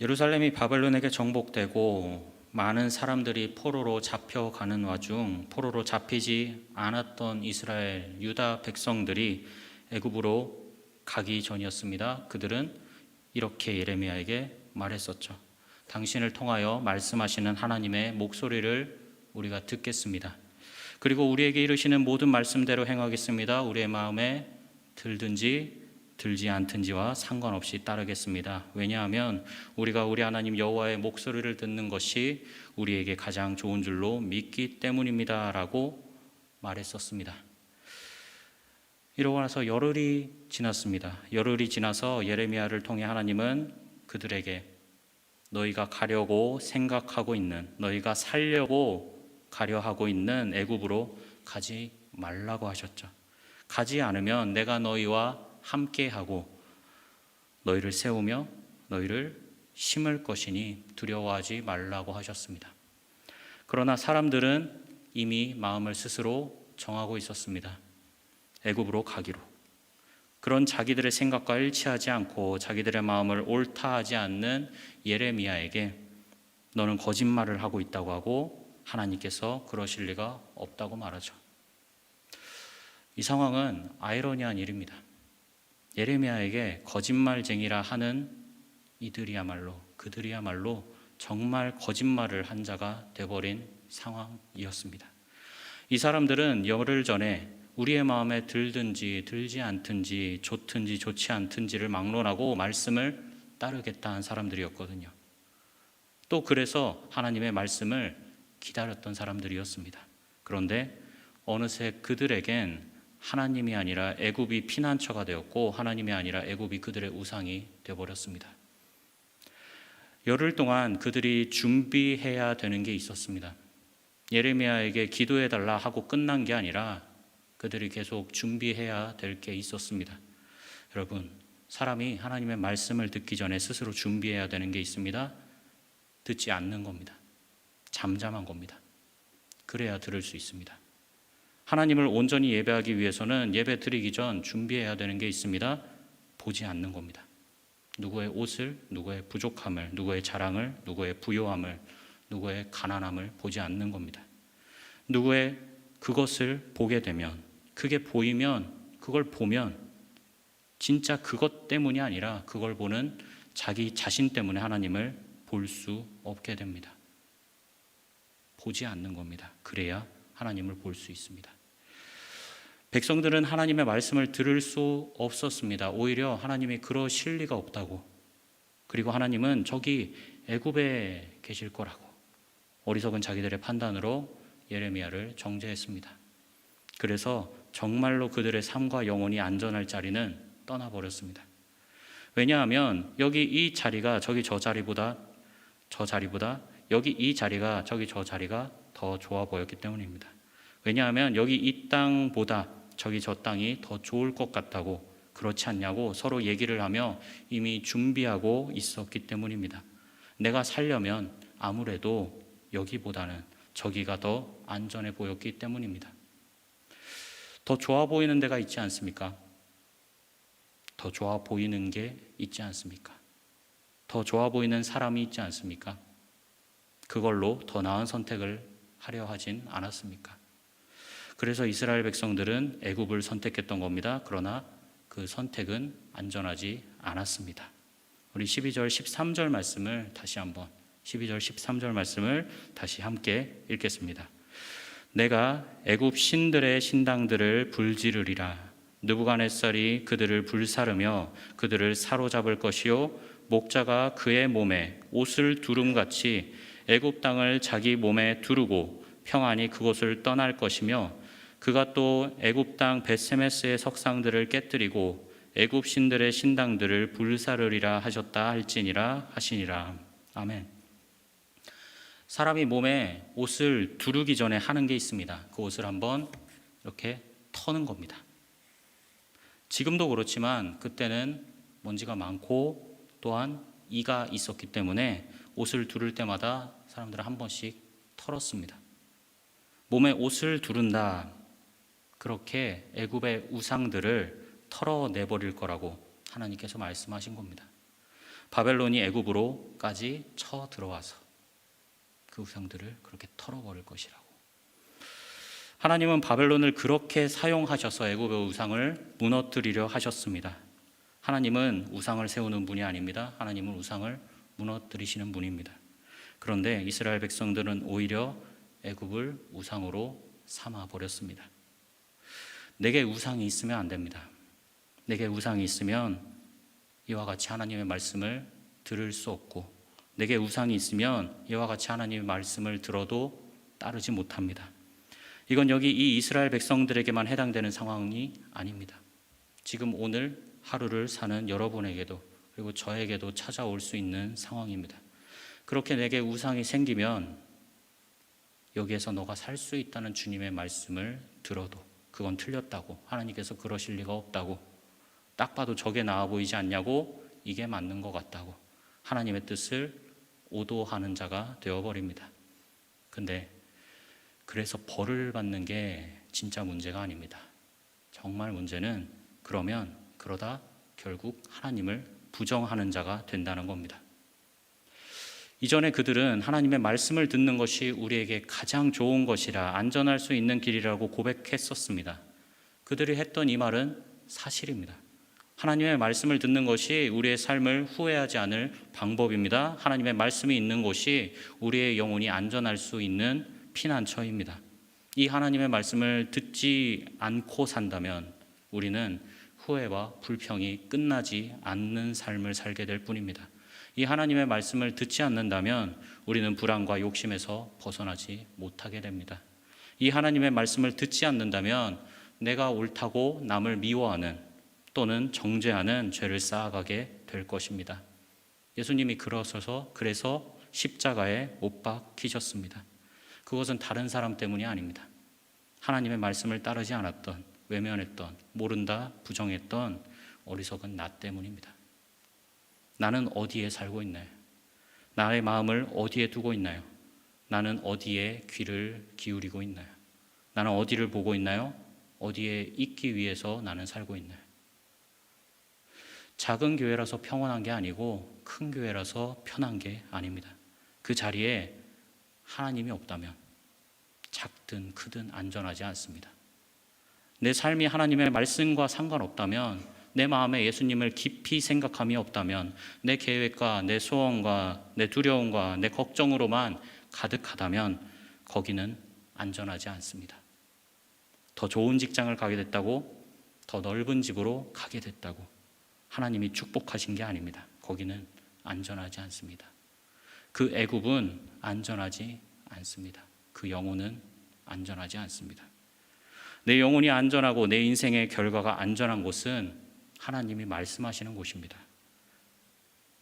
예루살렘이 바벨론에게 정복되고 많은 사람들이 포로로 잡혀가는 와중 포로로 잡히지 않았던 이스라엘 유다 백성들이 애굽으로 가기 전이었습니다. 그들은 이렇게 예레미야에게 말했었죠. 당신을 통하여 말씀하시는 하나님의 목소리를 우리가 듣겠습니다. 그리고 우리에게 이르시는 모든 말씀대로 행하겠습니다. 우리의 마음에 들든지 들지 않든지와 상관없이 따르겠습니다. 왜냐하면 우리가 우리 하나님 여호와의 목소리를 듣는 것이 우리에게 가장 좋은 줄로 믿기 때문입니다라고 말했었습니다. 이러고 나서 열흘이 지났습니다. 열흘이 지나서 예레미야를 통해 하나님은 그들에게 너희가 가려고 생각하고 있는 너희가 살려고 가려 하고 있는 애굽으로 가지 말라고 하셨죠. 가지 않으면 내가 너희와 함께하고 너희를 세우며 너희를 심을 것이니 두려워하지 말라고 하셨습니다. 그러나 사람들은 이미 마음을 스스로 정하고 있었습니다. 애굽으로 가기로. 그런 자기들의 생각과 일치하지 않고 자기들의 마음을 옳다 하지 않는 예레미야에게 너는 거짓말을 하고 있다고 하고 하나님께서 그러실 리가 없다고 말하죠. 이 상황은 아이러니한 일입니다. 예레미야에게 거짓말쟁이라 하는 이들이야말로 그들이야말로 정말 거짓말을 한 자가 되버린 상황이었습니다. 이 사람들은 열흘 전에 우리의 마음에 들든지 들지 않든지 좋든지 좋지 않든지를 막론하고 말씀을 따르겠다 한 사람들이었거든요. 또 그래서 하나님의 말씀을 기다렸던 사람들이었습니다. 그런데 어느새 그들에겐 하나님이 아니라 애굽이 피난처가 되었고 하나님이 아니라 애굽이 그들의 우상이 되어 버렸습니다. 열흘 동안 그들이 준비해야 되는 게 있었습니다. 예레미야에게 기도해 달라 하고 끝난 게 아니라 그들이 계속 준비해야 될 게 있었습니다. 여러분, 사람이 하나님의 말씀을 듣기 전에 스스로 준비해야 되는 게 있습니다. 듣지 않는 겁니다. 잠잠한 겁니다. 그래야 들을 수 있습니다. 하나님을 온전히 예배하기 위해서는 예배 드리기 전 준비해야 되는 게 있습니다. 보지 않는 겁니다. 누구의 옷을, 누구의 부족함을, 누구의 자랑을, 누구의 부요함을, 누구의 가난함을 보지 않는 겁니다. 누구의 그것을 보게 되면, 그게 보이면, 그걸 보면, 진짜 그것 때문이 아니라 그걸 보는 자기 자신 때문에 하나님을 볼 수 없게 됩니다. 보지 않는 겁니다. 그래야 하나님을 볼 수 있습니다. 백성들은 하나님의 말씀을 들을 수 없었습니다. 오히려 하나님이 그러실 리가 없다고. 그리고 하나님은 저기 애굽에 계실 거라고. 어리석은 자기들의 판단으로 예레미야를 정죄했습니다. 그래서 정말로 그들의 삶과 영혼이 안전할 자리는 떠나버렸습니다. 왜냐하면 여기 이 자리가 저기 저 자리보다 저 자리보다 여기 이 자리가 저기 저 자리가 더 좋아 보였기 때문입니다. 왜냐하면 여기 이 땅보다 저기 저 땅이 더 좋을 것 같다고 그렇지 않냐고 서로 얘기를 하며 이미 준비하고 있었기 때문입니다. 내가 살려면 아무래도 여기보다는 저기가 더 안전해 보였기 때문입니다. 더 좋아 보이는 데가 있지 않습니까? 더 좋아 보이는 게 있지 않습니까? 더 좋아 보이는 사람이 있지 않습니까? 그걸로 더 나은 선택을 하려 하진 않았습니까? 그래서 이스라엘 백성들은 애굽을 선택했던 겁니다. 그러나 그 선택은 안전하지 않았습니다. 우리 12절 13절 말씀을 다시 한번 12절 13절 말씀을 다시 함께 읽겠습니다. 내가 애굽 신들의 신당들을 불지르리라 느부갓네살이 그들을 불사르며 그들을 사로잡을 것이요 목자가 그의 몸에 옷을 두름같이 애굽 땅을 자기 몸에 두르고 평안히 그곳을 떠날 것이며 그가 또 애굽 땅 베세메스의 석상들을 깨뜨리고 애굽 신들의 신당들을 불사르리라 하셨다 할지니라 하시니라 아멘. 사람이 몸에 옷을 두르기 전에 하는 게 있습니다. 그 옷을 한번 이렇게 터는 겁니다. 지금도 그렇지만 그때는 먼지가 많고 또한 이가 있었기 때문에 옷을 두를 때마다 사람들은 한 번씩 털었습니다. 몸에 옷을 두른다. 그렇게 애굽의 우상들을 털어내 버릴 거라고 하나님께서 말씀하신 겁니다. 바벨론이 애굽으로까지 쳐 들어와서 그 우상들을 그렇게 털어버릴 것이라고. 하나님은 바벨론을 그렇게 사용하셔서 애굽의 우상을 무너뜨리려 하셨습니다. 하나님은 우상을 세우는 분이 아닙니다. 하나님은 우상을 무너뜨리시는 분입니다. 그런데 이스라엘 백성들은 오히려 애굽을 우상으로 삼아 버렸습니다. 내게 우상이 있으면 안 됩니다. 내게 우상이 있으면 이와 같이 하나님의 말씀을 들을 수 없고 내게 우상이 있으면 이와 같이 하나님의 말씀을 들어도 따르지 못합니다. 이건 여기 이 이스라엘 백성들에게만 해당되는 상황이 아닙니다. 지금 오늘 하루를 사는 여러분에게도 그리고 저에게도 찾아올 수 있는 상황입니다. 그렇게 내게 우상이 생기면 여기에서 너가 살 수 있다는 주님의 말씀을 들어도 그건 틀렸다고 하나님께서 그러실 리가 없다고 딱 봐도 저게 나아 보이지 않냐고 이게 맞는 것 같다고 하나님의 뜻을 오도하는 자가 되어버립니다. 근데 그래서 벌을 받는 게 진짜 문제가 아닙니다. 정말 문제는 그러면 그러다 결국 하나님을 부정하는 자가 된다는 겁니다. 이전에 그들은 하나님의 말씀을 듣는 것이 우리에게 가장 좋은 것이라 안전할 수 있는 길이라고 고백했었습니다. 그들이 했던 이 말은 사실입니다. 하나님의 말씀을 듣는 것이 우리의 삶을 후회하지 않을 방법입니다. 하나님의 말씀이 있는 곳이 우리의 영혼이 안전할 수 있는 피난처입니다. 이 하나님의 말씀을 듣지 않고 산다면 우리는 후회와 불평이 끝나지 않는 삶을 살게 될 뿐입니다. 이 하나님의 말씀을 듣지 않는다면 우리는 불안과 욕심에서 벗어나지 못하게 됩니다. 이 하나님의 말씀을 듣지 않는다면 내가 옳다고 남을 미워하는 또는 정죄하는 죄를 쌓아가게 될 것입니다. 예수님이 그러셔서 그래서 십자가에 못 박히셨습니다. 그것은 다른 사람 때문이 아닙니다. 하나님의 말씀을 따르지 않았던 외면했던 모른다 부정했던 어리석은 나 때문입니다. 나는 어디에 살고 있나요? 나의 마음을 어디에 두고 있나요? 나는 어디에 귀를 기울이고 있나요? 나는 어디를 보고 있나요? 어디에 있기 위해서 나는 살고 있나요? 작은 교회라서 평온한 게 아니고 큰 교회라서 편한 게 아닙니다. 그 자리에 하나님이 없다면 작든 크든 안전하지 않습니다. 내 삶이 하나님의 말씀과 상관없다면 내 마음에 예수님을 깊이 생각함이 없다면 내 계획과 내 소원과 내 두려움과 내 걱정으로만 가득하다면 거기는 안전하지 않습니다. 더 좋은 직장을 가게 됐다고 더 넓은 집으로 가게 됐다고 하나님이 축복하신 게 아닙니다. 거기는 안전하지 않습니다. 그 애굽은 안전하지 않습니다. 그 영혼은 안전하지 않습니다. 내 영혼이 안전하고 내 인생의 결과가 안전한 곳은 하나님이 말씀하시는 곳입니다.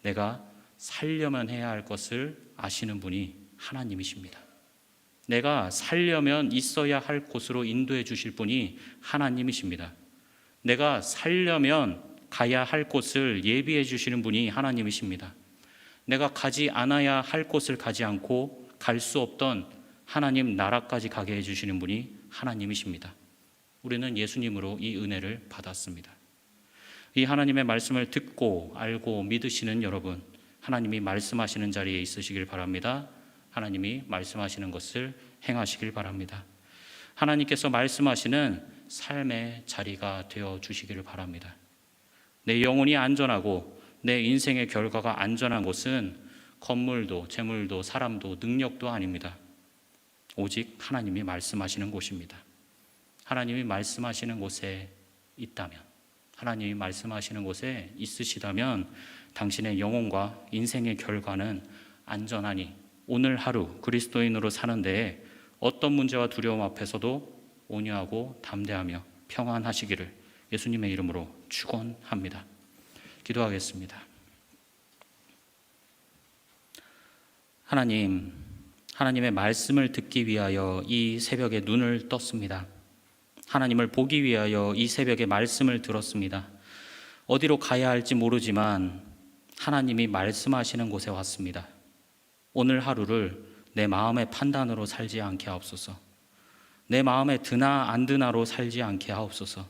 내가 살려면 해야 할 것을 아시는 분이 하나님이십니다. 내가 살려면 있어야 할 곳으로 인도해 주실 분이 하나님이십니다. 내가 살려면 가야 할 곳을 예비해 주시는 분이 하나님이십니다. 내가 가지 않아야 할 곳을 가지 않고 갈 수 없던 하나님 나라까지 가게 해 주시는 분이 하나님이십니다. 우리는 예수님으로 이 은혜를 받았습니다. 이 하나님의 말씀을 듣고 알고 믿으시는 여러분, 하나님이 말씀하시는 자리에 있으시길 바랍니다. 하나님이 말씀하시는 것을 행하시길 바랍니다. 하나님께서 말씀하시는 삶의 자리가 되어 주시기를 바랍니다. 내 영혼이 안전하고 내 인생의 결과가 안전한 곳은 건물도 재물도 사람도 능력도 아닙니다. 오직 하나님이 말씀하시는 곳입니다. 하나님이 말씀하시는 곳에 있다면 하나님이 말씀하시는 곳에 있으시다면 당신의 영혼과 인생의 결과는 안전하니 오늘 하루 그리스도인으로 사는 데에 어떤 문제와 두려움 앞에서도 온유하고 담대하며 평안하시기를 예수님의 이름으로 축원합니다. 기도하겠습니다. 하나님, 하나님의 말씀을 듣기 위하여 이 새벽에 눈을 떴습니다. 하나님을 보기 위하여 이 새벽에 말씀을 들었습니다. 어디로 가야 할지 모르지만 하나님이 말씀하시는 곳에 왔습니다. 오늘 하루를 내 마음의 판단으로 살지 않게 하옵소서. 내 마음에 드나 안 드나로 살지 않게 하옵소서.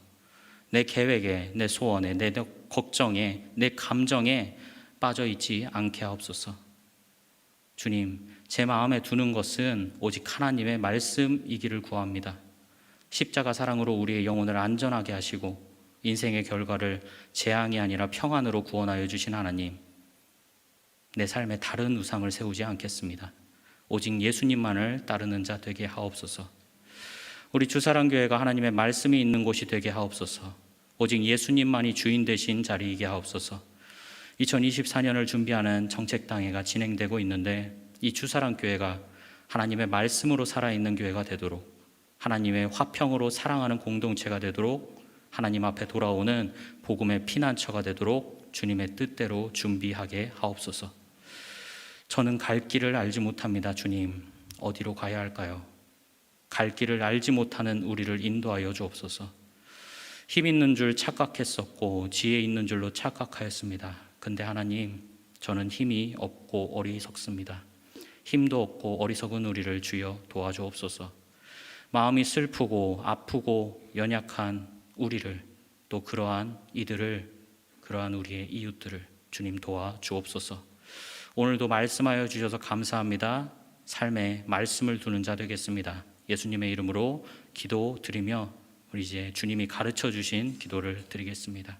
내 계획에, 내 소원에, 내 걱정에, 내 감정에 빠져 있지 않게 하옵소서. 주님, 제 마음에 두는 것은 오직 하나님의 말씀이기를 구합니다. 십자가 사랑으로 우리의 영혼을 안전하게 하시고 인생의 결과를 재앙이 아니라 평안으로 구원하여 주신 하나님. 내 삶에 다른 우상을 세우지 않겠습니다. 오직 예수님만을 따르는 자 되게 하옵소서. 우리 주사랑교회가 하나님의 말씀이 있는 곳이 되게 하옵소서. 오직 예수님만이 주인 되신 자리이게 하옵소서. 2024년을 준비하는 정책당회가 진행되고 있는데 이 주사랑교회가 하나님의 말씀으로 살아있는 교회가 되도록 하나님의 화평으로 사랑하는 공동체가 되도록 하나님 앞에 돌아오는 복음의 피난처가 되도록 주님의 뜻대로 준비하게 하옵소서. 저는 갈 길을 알지 못합니다, 주님. 어디로 가야 할까요? 갈 길을 알지 못하는 우리를 인도하여 주옵소서. 힘 있는 줄 착각했었고 지혜 있는 줄로 착각하였습니다. 근데 하나님, 저는 힘이 없고 어리석습니다. 힘도 없고 어리석은 우리를 주여 도와주옵소서. 마음이 슬프고 아프고 연약한 우리를 또 그러한 이들을 그러한 우리의 이웃들을 주님 도와 주옵소서. 오늘도 말씀하여 주셔서 감사합니다. 삶에 말씀을 두는 자 되겠습니다. 예수님의 이름으로 기도 드리며 우리 이제 주님이 가르쳐 주신 기도를 드리겠습니다.